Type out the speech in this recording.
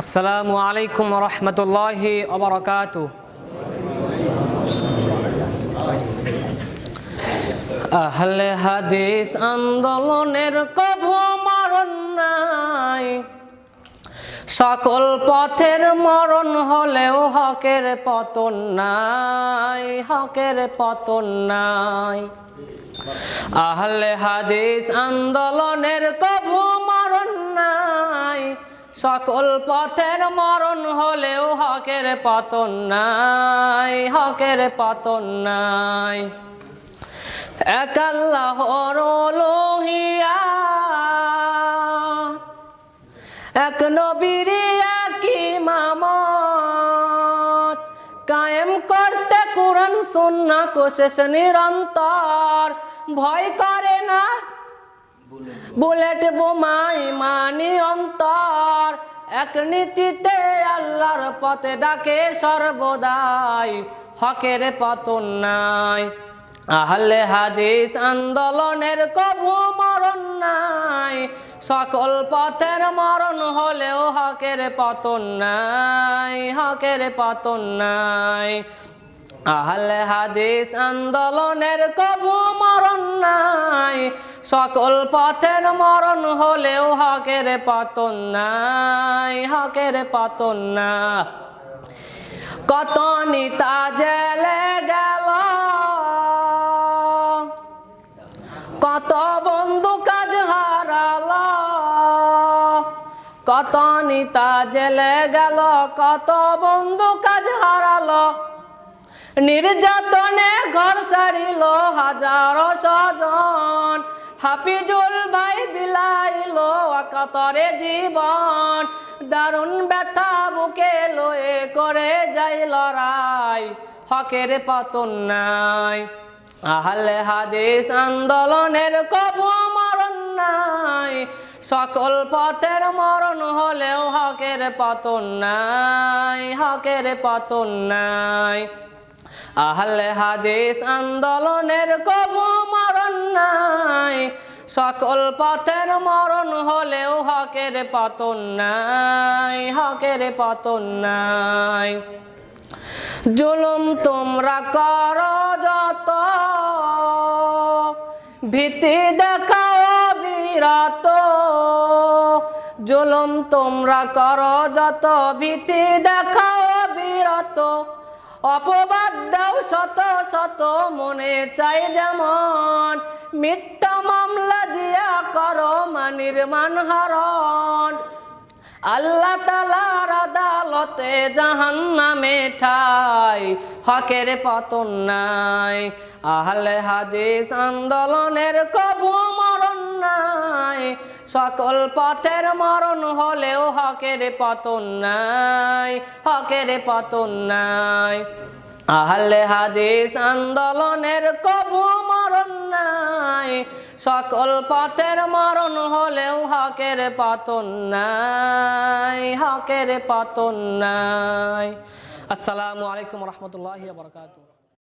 আসসালামু আলাইকুম রহমতুল্লাহ অবরকাত আহলে হাদিস আন্দোলনের কভু মরণ নাই। সকল পথের মরণ হলেও হকের পতন নাই, হকের পতন নাই। আহলে হাদিস আন্দোলনের কভু সকল পথের মরণ হলেও হকের পতন নাই, হকের পতন নাই। এক আল্লাহর লোহিয়া, এক নবীর এক ইমামত কায়েম করতে কোরআন সুন্না কোশেষ নিরন্তর। ভয় করে না বুলেট বোমাই মানি অন্তর। এক নীতিতে আল্লাহর পথে ডাকে সর্বদাই, হকের পতন নাই। আহলে হাদিস আন্দোলনের কভু মরণ নাই। সকল পথের মরণ হলেও হকের পতন নাই, হকের পতন নাই। আহলে হাদিস আন্দোলনের কভু মরণ নাই। সকল পথের মরণ হলেও হকের পতন নাই, হকের পতন না। কত নিতা জেলে গেল, কত বন্ধু কাজ হারাল, কত নিতা জেলে গেল, কত বন্ধু কাজ হারালো। নির্যাতনে ঘর ছাড়িল হাজারো স্বজন। হাফিজুল ভাই বিলাইল কাতরে জীবন। দারুণ ব্যথা বুকে লয়ে করে যাই লড়াই। হকের পতন নাই। আহলে হাদিস আন্দোলনের কবু মরণ নাই। সকল পথের মরণ হলেও হকের পতন নাই, হকের পতন নাই। আহলে হাদিস আন্দোলনের কবু মরণ নাই। সকল পথের মরণ হলেও হকের পতন নাই, হকের পতন নাই। জুলুম তোমরা কর যত, ভীতি দেখাও বিরত জুলুম তোমরা কর যত, ভীতি দেখাও বিরত অপবাদ দাও শত শত মনে চাই যেমন, মিথ্যা মামলা দিয়া করো মানির মানহারণ আল্লাহ তালার আদালতে জাহান নামে ঠাই, হকের পতন নাই। আহলে হাদিস আন্দোলনের কবু মরণ নাই সকল পথের মরণ হলেও হকের পতন নাই, হকের পতন নাই। আহলে হাদিস আন্দোলনের কবু মরণ নাই, সকল পথের মরণ হলেও হকের পতন নাই, হকের পতন নাই। আসসালামু আলাইকুম রহমতুল্লাহ বরকাত